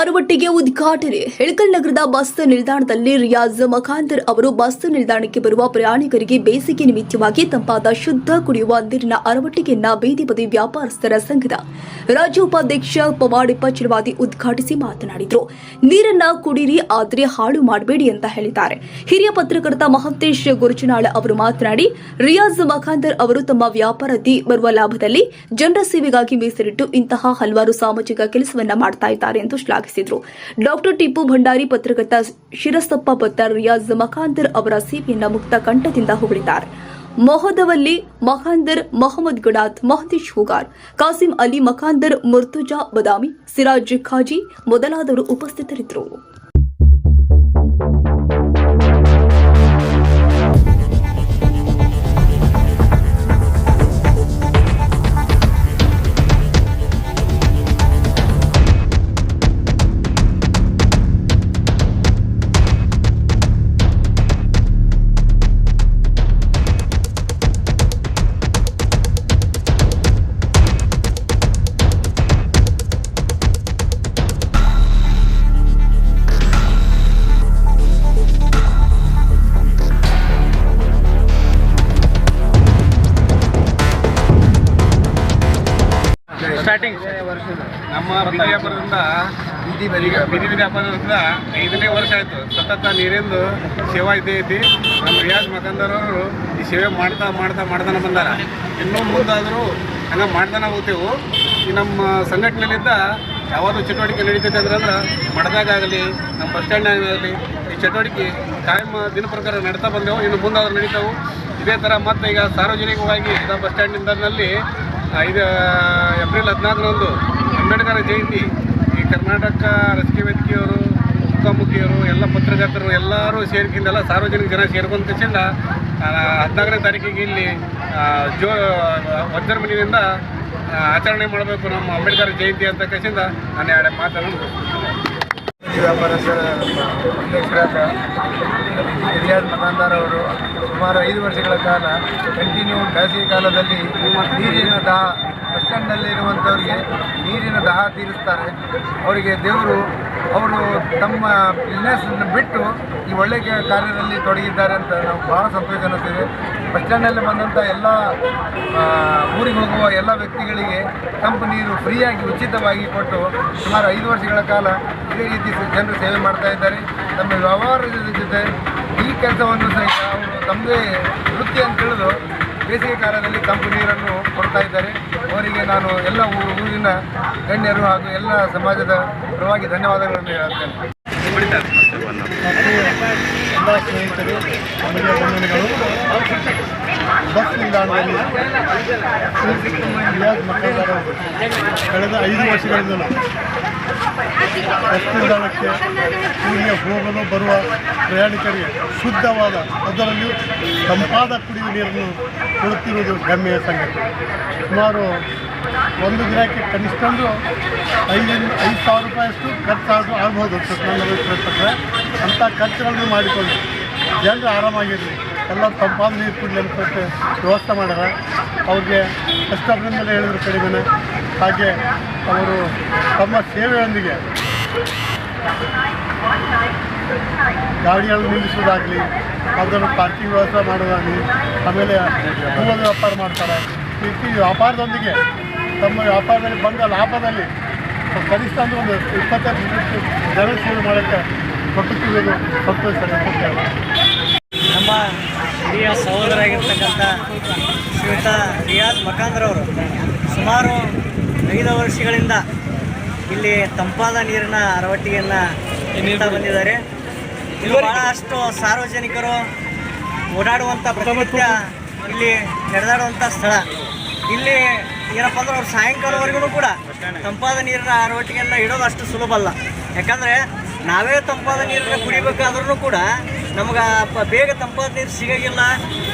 ಅರವಟ್ಟಿಗೆ ಉದ್ಘಾಟನೆ. ಹೆಳಕಲ್ ನಗರದ ಬಸ್ ನಿಲ್ದಾಣದಲ್ಲಿ ರಿಯಾಜ್ ಮಖಾಂದರ್ ಅವರು ಬಸ್ ನಿಲ್ದಾಣಕ್ಕೆ ಬರುವ ಪ್ರಯಾಣಿಕರಿಗೆ ಬೇಸಿಗೆ ನಿಮಿತ್ತವಾಗಿ ತಂಪಾದ ಶುದ್ಧ ಕುಡಿಯುವ ನೀರಿನ ಅರವಟ್ಟಿಗೆಯನ್ನ ಬೀದಿ ಬದಿ ವ್ಯಾಪಾರಸ್ಥರ ಸಂಘದ ರಾಜ್ಯ ಉಪಾಧ್ಯಕ್ಷ ಪವಾಡಿಪ್ಪ ಚಿರವಾದಿ ಉದ್ಘಾಟಿಸಿ ಮಾತನಾಡಿದರು. ನೀರನ್ನ ಕುಡಿರಿ, ಆದರೆ ಹಾಳು ಮಾಡಬೇಡಿ ಅಂತ ಹೇಳಿದ್ದಾರೆ. ಹಿರಿಯ ಪತ್ರಕರ್ತ ಮಹಂತೇಶ್ ಗುರುಚನಾಳ ಅವರು ಮಾತನಾಡಿ, ರಿಯಾಜ್ ಮಖಾಂದರ್ ಅವರು ತಮ್ಮ ವ್ಯಾಪಾರದಿ ಬರುವ ಲಾಭದಲ್ಲಿ ಜನರ ಸೇವೆಗಾಗಿ ಮೀಸಲಿಟ್ಟು ಇಂತಹ ಹಲವಾರು ಸಾಮಾಜಿಕ ಕೆಲಸವನ್ನ ಮಾಡ್ತಾ ಇದ್ದಾರೆ ಎಂದು ಶ್ಲಾಘಿಸಿದರು. ಡಾಕ್ಟರ್ ಟಿಪ್ಪು ಭಂಡಾರಿ ಪತ್ರಕರ್ತ ಶಿರಸಪ್ಪ ಪತ್ತಾರ್ ರಿಯಾಜ್ ಮಖಾಂದರ್ ಅವರ ಸೇವೆಯನ್ನ ಮುಕ್ತ ಕಂಠದಿಂದ ಹೊಗಳಿದ್ದಾರೆ. ಮೊಹದವಲ್ಲಿ ಮಖಾಂದರ್ ಮೊಹಮ್ಮದ್ ಗುಡಾತ್ ಮಹದೇಶ್ ಹುಗಾರ್, ಕಾಸಿಂ ಅಲಿ ಮಖಾಂದರ್ ಮುರ್ತುಜಾ ಬದಾಮಿ, ಸಿರಾಜ್ ಖಾಜಿ ಮೊದಲಾದವರು ಉಪಸ್ಥಿತರಿದ್ದರು. ಸ್ಟಾರ್ಟಿಂಗ್ ನಮ್ಮ ಬೀದಿ ವ್ಯಾಪಾರದಿಂದ ಬೀದಿ ಬೀದಿ ಬೀದಿ ವ್ಯಾಪಾರದಿಂದ ಐದನೇ ವರ್ಷ ಆಯಿತು. ಸತತ ನೀರಿಂದು ಸೇವಾ ಇದ್ದೇ ಐತಿ. ನಮ್ಮ ರಿಯಾಜ್ ಮಕಂದರವರು ಈ ಸೇವೆ ಮಾಡ್ತಾ ಮಾಡ್ತಾ ಮಾಡ್ತಾನೆ ಬಂದಾರ. ಇನ್ನೂ ಮುಂದಾದರೂ ಹಂಗೆ ಮಾಡ್ತಾನೆ ಹೋಗ್ತೇವೆ. ಈ ನಮ್ಮ ಸಂಘಟನೆಯಲ್ಲಿದ್ದ ಯಾವುದು ಚಟುವಟಿಕೆ ನಡೀತೈತೆ ಅಂದ್ರೆ ಅಂದ್ರೆ ಆಗಲಿ ನಮ್ಮ ಬಸ್ ಸ್ಟ್ಯಾಂಡ್ನಾಗಲಿ ಈ ಚಟುವಟಿಕೆ ಕಾಯಂ ದಿನ ಪ್ರಕಾರ ನಡ್ತಾ ಬಂದೆವು. ಇನ್ನು ಮುಂದಾದ್ರೂ ನಡೀತಾವೆ. ಇದೇ ಥರ ಮತ್ತೆ ಈಗ ಸಾರ್ವಜನಿಕವಾಗಿ ಬಸ್ ಸ್ಟ್ಯಾಂಡಿಂದಲ್ಲಿ ಐದು, ಏಪ್ರಿಲ್ ಹದಿನಾಲ್ಕರಂದು ಅಂಬೇಡ್ಕರ್ ಜಯಂತಿ ಈ ಕರ್ನಾಟಕ ರಸ್ತೆ ವೇದಿಕೆಯವರು, ಮುಖಾಮುಖಿಯವರು, ಎಲ್ಲ ಪತ್ರಕರ್ತರು ಎಲ್ಲರೂ ಸೇರ್ಕಿಂದೆಲ್ಲ ಸಾರ್ವಜನಿಕ ಜನ ಸೇರ್ಕೊಂಡ ತಕ್ಷಣ ಹದಿನಾಲ್ಕನೇ ತಾರೀಕಿಗೆ ಇಲ್ಲಿ ಜೋ, ವಜ್ರ ಮನೆಯಿಂದ ಆಚರಣೆ ಮಾಡಬೇಕು ನಮ್ಮ ಅಂಬೇಡ್ಕರ್ ಜಯಂತಿ ಅಂತ ಕಸಿಂದ ನಾನು ಎರಡು ಮಾತಾಡೋದು ವ್ಯಾಪಾರಸ್ಥರ ರಿಯಾಜ್ ಮತಾಂದಾರ್ ಅವರು ಸುಮಾರು ಐದು ವರ್ಷಗಳ ಕಾಲ ಕಂಟಿನ್ಯೂ ಬೇಸಿಗೆ ಕಾಲದಲ್ಲಿ ನೀರಿನ ದಾಹ ಬಸ್ ಸ್ಟ್ಯಾಂಡ್ನಲ್ಲಿ ಇರುವಂಥವ್ರಿಗೆ ನೀರಿನ ದಾಹ ತೀರಿಸ್ತಾರೆ. ಅವರಿಗೆ ದೇವರು, ಅವರು ತಮ್ಮ ಬಿಸ್ನೆಸ್ನ ಬಿಟ್ಟು ಈ ಒಳ್ಳೆಯ ಕಾರ್ಯದಲ್ಲಿ ತೊಡಗಿದ್ದಾರೆ ಅಂತ ನಾವು ಭಾಳ ಸಂತೋಷ ಅನ್ನಿಸ್ತೀವಿ ಬಸ್ ಸ್ಟ್ಯಾಂಡಲ್ಲಿ ಬಂದಂಥ ಎಲ್ಲ ಊರಿಗೆ ಹೋಗುವ ಎಲ್ಲ ವ್ಯಕ್ತಿಗಳಿಗೆ ತಂಪು ನೀರು ಫ್ರೀಯಾಗಿ ಉಚಿತವಾಗಿ ಕೊಟ್ಟು ಸುಮಾರು ಐದು ವರ್ಷಗಳ ಕಾಲ ಇದೇ ರೀತಿ ಜನರು ಸೇವೆ ಮಾಡ್ತಾ ಇದ್ದಾರೆ. ತಮ್ಮ ವ್ಯವಹಾರದ ಜೊತೆ ಈ ಕೆಲಸವನ್ನು ಸಹಿತ ಅವರು ತಮ್ಮದೇ ವೃತ್ತಿ ಅಂತ ತಿಳಿದು ಬೇಸಿಗೆ ಕಾಲದಲ್ಲಿ ತಂಪು ನೀರನ್ನು ಕೊಡ್ತಾ ಇದ್ದಾರೆ. ಅವರಿಗೆ ನಾನು ಎಲ್ಲ ಊರಿನ ಗಣ್ಯರು ಹಾಗೂ ಎಲ್ಲ ಸಮಾಜದ ಪರವಾಗಿ ಧನ್ಯವಾದಗಳನ್ನು ಹೇಳ್ತೇನೆ ಎಲ್ಲ ಸ್ನೇಹಿತರು ಬಸ್ ನಿಲ್ದಾಣದಲ್ಲಿ ರಿಯಾಜ್ ಕಳೆದ ಐದು ವರ್ಷಗಳಿಂದಲೂ ಬಸ್ ನಿಲ್ದಾಣಕ್ಕೆ ಊರಿಗೆ ಹೋಗಲು ಬರುವ ಪ್ರಯಾಣಿಕರಿಗೆ ಶುದ್ಧವಾದ ಅದರಲ್ಲಿ ತಂಪಾದ ಕುಡಿಯುವ ನೀರನ್ನು ಕೊಡುತ್ತಿರುವುದು ಗಮ್ಯ ಸಂಗತಿ. ಸುಮಾರು ಒಂದು ದಿನಕ್ಕೆ ಕನಿಷ್ಠ ಒಂದು ಐದರಿಂದ ಐದು ಸಾವಿರ ರೂಪಾಯಿಯಷ್ಟು ಖರ್ಚಾದರೂ ಆಗ್ಬೋದು. ನನ್ನ ಅಭಿಪ್ರಾಯಪಟ್ಟರೆ ಅಂಥ ಖರ್ಚುಗಳನ್ನು ಮಾಡಿಕೊಂಡು ಜನರು ಆರಾಮಾಗಿರಲಿ. ಎಲ್ಲ ತಂಪಾದ ನೀರು ಕುಡಲಿ ಅಂತ ವ್ಯವಸ್ಥೆ ಮಾಡ್ಯಾರ ಅವ್ರಿಗೆ ಕಷ್ಟದಿಂದಲೇ ಹೇಳಿದ್ರು ಕಡಿಮೆ ಹಾಗೆ ಅವರು ತಮ್ಮ ಸೇವೆಯೊಂದಿಗೆ ಗಾಡಿಗಳನ್ನು ನಿಲ್ಲಿಸೋದಾಗಲಿ ಅದನ್ನು ಪಾರ್ಕಿಂಗ್ ವ್ಯವಸ್ಥೆ ಮಾಡೋದಾಗಲಿ ಆಮೇಲೆ ಹೂವದ ವ್ಯಾಪಾರ ಮಾಡ್ತಾರೆ ಈ ವ್ಯಾಪಾರದೊಂದಿಗೆ ತಮ್ಮ ವ್ಯಾಪಾರದಲ್ಲಿ ಬಂದ ಲಾಭದಲ್ಲಿ ಕನಿಷ್ಠ ಅಂದ್ರೆ ಒಂದು ಇಪ್ಪತ್ತೈದು ಜನ ಸೇವೆ ಮಾಡೋಕ್ಕೆ ಕೊಟ್ಟು ಸಂತೋಷ ಹೇಳ್ಬೋದು. ನಮ್ಮ ಹಿರಿಯ ಸಹೋದರಾಗಿರ್ತಕ್ಕಂಥ ಶ್ರೀಯುತ ರಿಯಾಜ್ ಮಕಾಂದ್ರವರು ಸುಮಾರು ಐದು ವರ್ಷಗಳಿಂದ ಇಲ್ಲಿ ತಂಪಾದ ನೀರಿನ ಅರವಟ್ಟಿಗೆಯನ್ನು ನೀಡ್ತಾ ಬಂದಿದ್ದಾರೆ. ಇಲ್ಲಿ ಬಹಳಷ್ಟು ಸಾರ್ವಜನಿಕರು ಓಡಾಡುವಂಥ ಪ್ರತಿನಿತ್ಯ ಇಲ್ಲಿ ನಡೆದಾಡುವಂಥ ಸ್ಥಳ. ಇಲ್ಲಿ ಏನಪ್ಪ ಅಂದ್ರೆ ಅವ್ರು ಸಾಯಂಕಾಲವರೆಗೂ ಕೂಡ ತಂಪಾದ ನೀರಿನ ಅರವಟ್ಟಿಗೆಯನ್ನು ಇಡೋದು ಅಷ್ಟು ಸುಲಭ ಅಲ್ಲ. ಯಾಕಂದರೆ ನಾವೇ ತಂಪಾದ ನೀರನ್ನ ಕುಡಿಬೇಕಾದ್ರೂ ಕೂಡ ನಮ್ಗೆ ಬೇಗ ತಂಪಾದ ನೀರು ಸಿಗೋಂಗಿಲ್ಲ,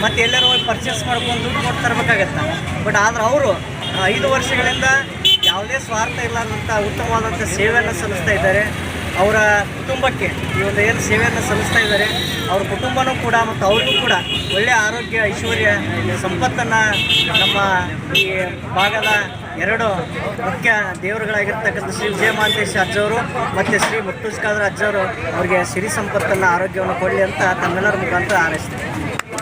ಮತ್ತು ಎಲ್ಲರೂ ಹೋಗಿ ಪರ್ಚೇಸ್ ಮಾಡ್ಕೊಂಡು ದುಡ್ಡು ಕೊಟ್ಟು ತರಬೇಕಾಗತ್ತೆ. ಬಟ್ ಆದ್ರೆ ಅವರು ಐದು ವರ್ಷಗಳಿಂದ ಯಾವುದೇ ಸ್ವಾರ್ಥ ಇಲ್ಲದಂಥ ಉತ್ತಮವಾದಂಥ ಸೇವೆಯನ್ನು ಸಲ್ಲಿಸ್ತಾ ಇದ್ದಾರೆ. ಅವರ ಕುಟುಂಬಕ್ಕೆ ಈ ಒಂದು ಏನು ಸೇವೆಯನ್ನು ಸಲ್ಲಿಸ್ತಾ ಇದ್ದಾರೆ, ಅವ್ರ ಕುಟುಂಬನೂ ಕೂಡ ಮತ್ತು ಅವ್ರಿಗೂ ಕೂಡ ಒಳ್ಳೆಯ ಆರೋಗ್ಯ, ಐಶ್ವರ್ಯ, ಸಂಪತ್ತನ್ನು ನಮ್ಮ ಈ ಭಾಗದ ಎರಡು ಮುಖ್ಯ ದೇವರುಗಳಾಗಿರ್ತಕ್ಕಂಥ ಶ್ರೀ ವಿಜಯಮಾಂತೇಶ್ ಅಜ್ಜವರು ಮತ್ತು ಶ್ರೀ ಖಾದರ್ ಅಜ್ಜವರು ಅವರಿಗೆ ಸಿರಿ ಸಂಪತ್ತನ್ನು, ಆರೋಗ್ಯವನ್ನು ಕೊಡಲಿ ಅಂತ ತಮ್ಮೆಲ್ಲರ ಮುಖಾಂತರ ಹಾರೈಸ್ತೀನಿ